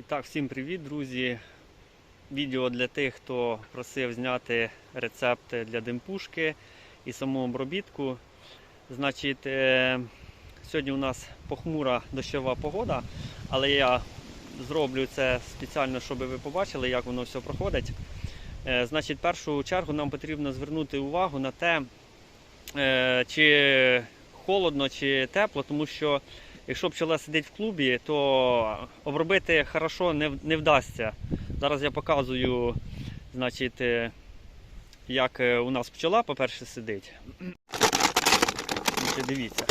І так, всім привіт, друзі. Відео для тих, хто просив зняти рецепт для димпушки і саму обробітку. Значить, е, сьогодні у нас похмура дощова погода, але я зроблю це спеціально, щоб ви побачили, як воно все проходить. Е, Значить, в першу чергу нам потрібно звернути увагу на те, е, чи холодно, чи тепло, тому що якщо пчела сидить в клубі, то обробити хорошо не, не вдасться. Зараз я показую, значить, е, як е, у нас пчела, по-перше, сидить. Значить, дивіться.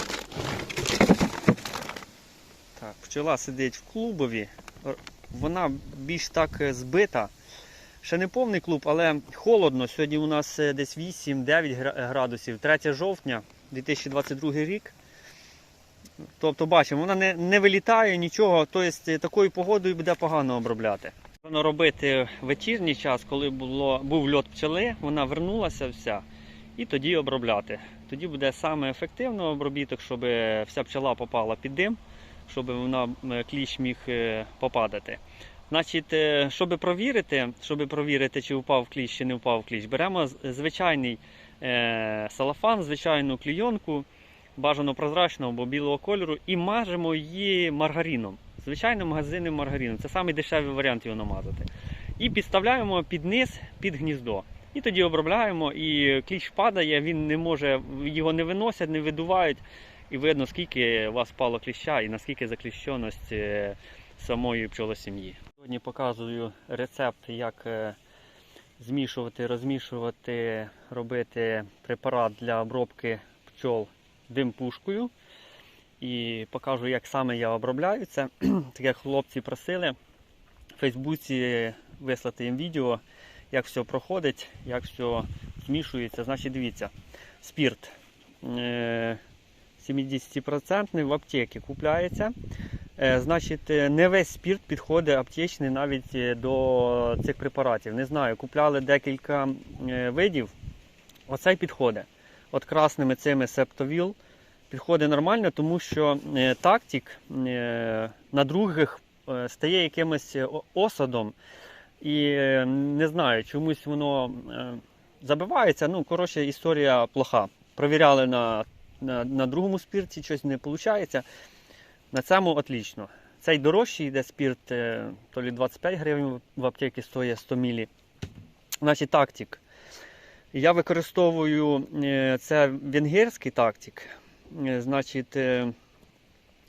Так, пчела сидить в клубові, вона більш так е, збита. Ще не повний клуб, але холодно. Сьогодні у нас десь 8-9 градусів, 3 жовтня 2022 рік. Тобто бачимо, вона не, не вилітає нічого, тобто такою погодою буде погано обробляти. Воно робити вечірній час, коли було, був льот пчели, вона вернулася вся, і тоді обробляти. Тоді буде саме ефективно обробіток, щоб вся пчела попала під дим, щоб вона кліщ міг е, попадати. Значить, е, щоб провірити, щоб провірити, чи впав кліщ, чи не впав кліщ, беремо звичайний е, салафан, звичайну клійонку, бажано прозрачного або білого кольору, і мажемо її маргарином. Звичайним магазинним маргарином. Це самий варіант його намазати. І підставляємо під низ, під гніздо. І тоді обробляємо, і кліщ падає, він не може, його не виносять, не видувають. І видно, скільки у вас пало кліща і наскільки закліщеність е, самої пчолосім'ї. Сьогодні показую рецепт, як е, змішувати, розмішувати, робити препарат для обробки пчол димпушкою. І покажу, як саме я обробляю це. Так як хлопці просили в Фейсбуці вислати їм відео, як все проходить, як все змішується. Значить, дивіться, спірт е, 70% в аптеці купляється. Е, Значить, е, не весь спірт підходить аптечний навіть е, до цих препаратів. Не знаю, купляли декілька е, видів. Оцей підходить. От красними цими септовіл підходить нормально, тому що е, тактик е, на других е, стає якимось осадом. І не знаю, чомусь воно забивається. Ну, коротше, історія плоха. Провіряли на, на, на другому спірті, щось не виходить. На цьому отлично. Цей дорожчий йде спірт, то лі 25 гривень в аптеці стоїть 100 мл. Значить, тактик. Я використовую е, це венгерський тактик. Е, Значить, е,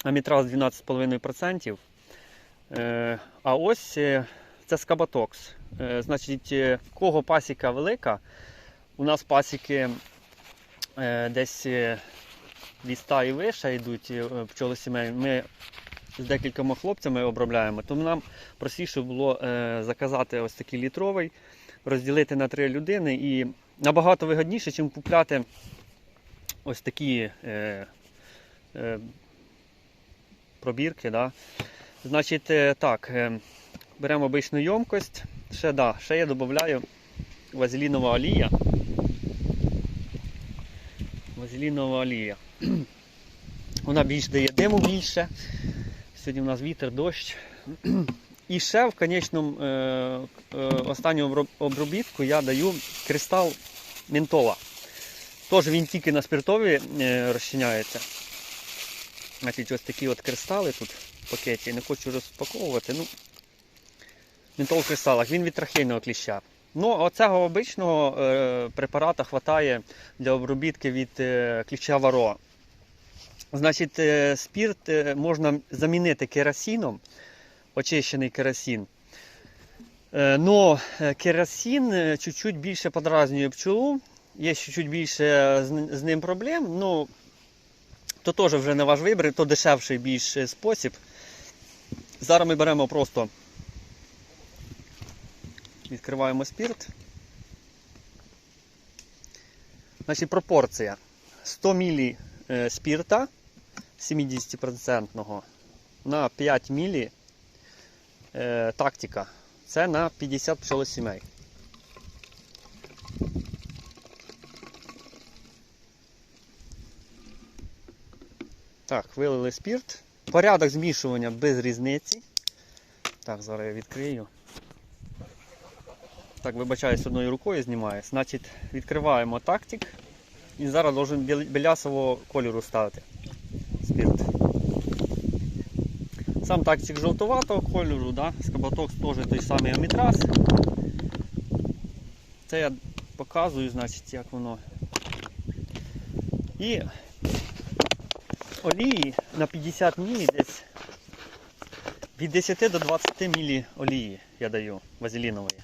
амітраз 12,5%. Е, А ось це скабатокс. Значить, кого пасіка велика, у нас пасіки десь 100 і вище йдуть пчолосімей. Ми з декількома хлопцями обробляємо, тому нам простіше було заказати ось такий літровий, розділити на три людини і набагато вигідніше, ніж купляти ось такі е, е, пробірки. Да? Значить, е, так, е, беремо обичну ємкость. Ще, да, ще я додаю вазелінова олія. Вазелінова олія. Вона більш дає диму більше. Сьогодні у нас вітер, дощ. І ще в конечному е, е, останню обробітку я даю кристал ментола. Тож він тільки на спиртові е, розчиняється. Значить, ось такі от кристали тут в пакеті. Не хочу розпаковувати. Ну, ментол в кристалах, він від трахейного кліща. Ну, оцього обичного е, препарата вистачає для обробітки від е, кліща варо. Значить, спірт можна замінити керосином, очищений керосин. Е, Но е, керосин е, чуть-чуть більше подразнює пчолу, є чуть-чуть більше з, ним проблем. Ну, то теж вже не ваш вибір, то дешевший більш спосіб. Зараз ми беремо просто відкриваємо спірт. Значить, пропорція 100 мл спірта 70% на 5 мл тактика. Це на 50 пчолосімей. Так, вилили спірт. Порядок змішування без різниці. Так, зараз я відкрию. Так, вибачаюсь, одною рукою знімаю. Значить, відкриваємо тактик. І зараз должен білясового кольору ставити. Спірт. Сам тактик жовтуватого кольору, да? скаботок теж той самий амітраз. Це я показую, значить, як воно. І олії на 50 мл десь від 10 до 20 мл олії я даю вазелінової.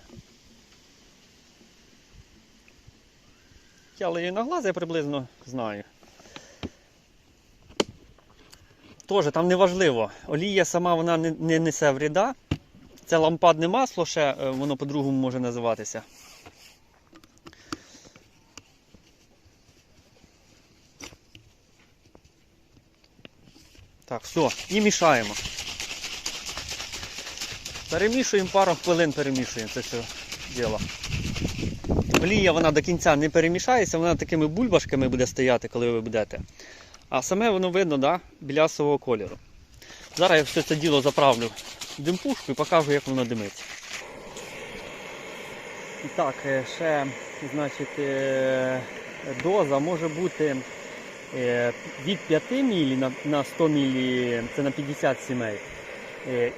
Я лию на глаз, я приблизно знаю. Тоже там не важливо. Олія сама вона не, не несе вреда. Це лампадне масло, ще е, воно по-другому може називатися. Так, все, і мішаємо. Перемішуємо пару хвилин, перемішуємо це все діло. Олія вона до кінця не перемішається, вона такими бульбашками буде стояти, коли ви будете. А саме воно видно, да, білясового кольору. Зараз я все це діло заправлю в димпушку і покажу, як воно димиться. Так, е, ще, значить, е, доза може бути е, від 5 мілі на, на 100 мілі, це на 50 сімей.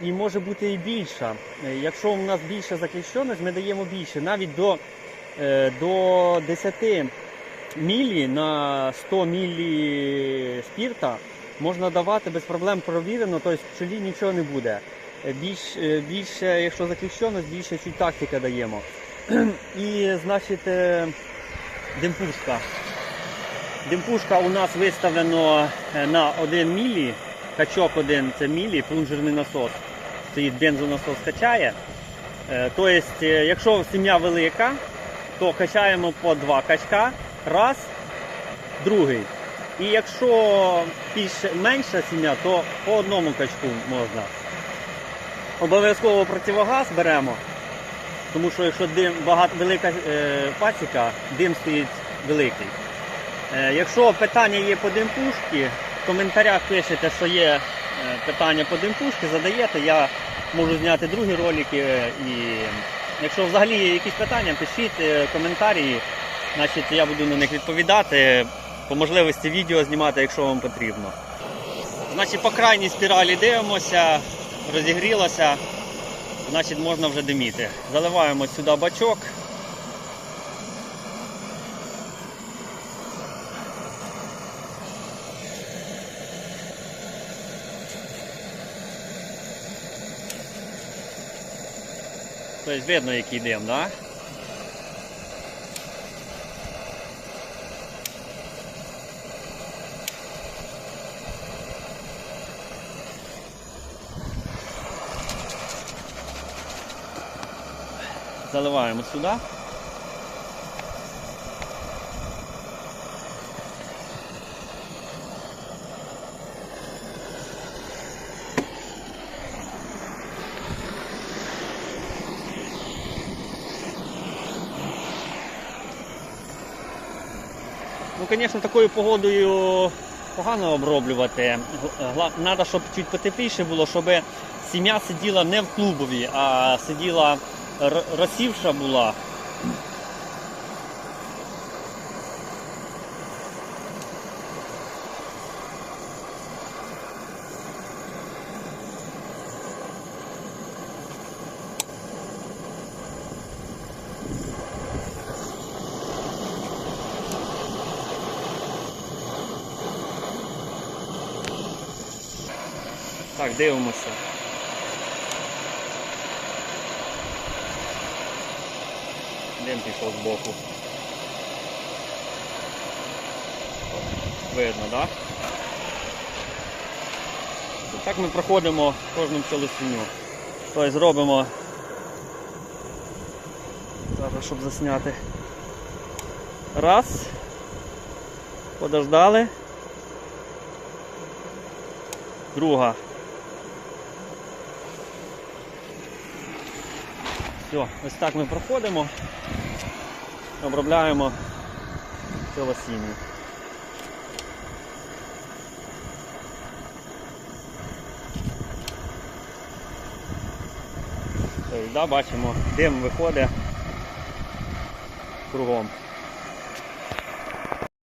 І може бути і більша. Якщо у нас більша заключеність, ми даємо більше, навіть до, до 10 мілі на 100 мілі спірта можна давати без проблем провірено, тобто пчелі нічого не буде. Більш, е, більше, якщо заключеність, більше чуть тактика даємо. І значить е, димпушка. Димпушка у нас виставлено е, на 1 мілі, качок 1 це мілі, плунжерний насос. Стоїть бензонасос качає. Тобто, якщо сім'я велика, то качаємо по два качка, раз, другий. І якщо більш менша сім'я, то по одному качку можна. Обов'язково противогаз беремо, тому що якщо дим багато велика е, пасіка, дим стоїть великий. Е, якщо питання є по димпушці, в коментарях пишете, що є е, питання по димпушці, задаєте, я можу зняти другі ролики. е, І якщо взагалі є якісь питання, пишіть е, коментарі, значить я буду на них відповідати. По можливості відео знімати, якщо вам потрібно. Значить, по крайній спіралі дивимося, розігрілося, значить можна вже диміти. Заливаємо сюди бачок. Тобто видно, який дим, да? Заливаємо сюди. Ну, звісно, такою погодою погано оброблювати. Треба, щоб чуть потепліше було, щоб сім'я сиділа не в клубові, а сиділа розсівша була. Так, дивимося. Дим пішов з боку. Видно, так? Да? Так ми проходимо кожну пчелосінню. Тобто зробимо зараз, щоб засняти. Раз. Подождали. Друга. Все, ось так ми проходимо, обробляємо цілосіння. Тобто, да, бачимо, дим виходить кругом.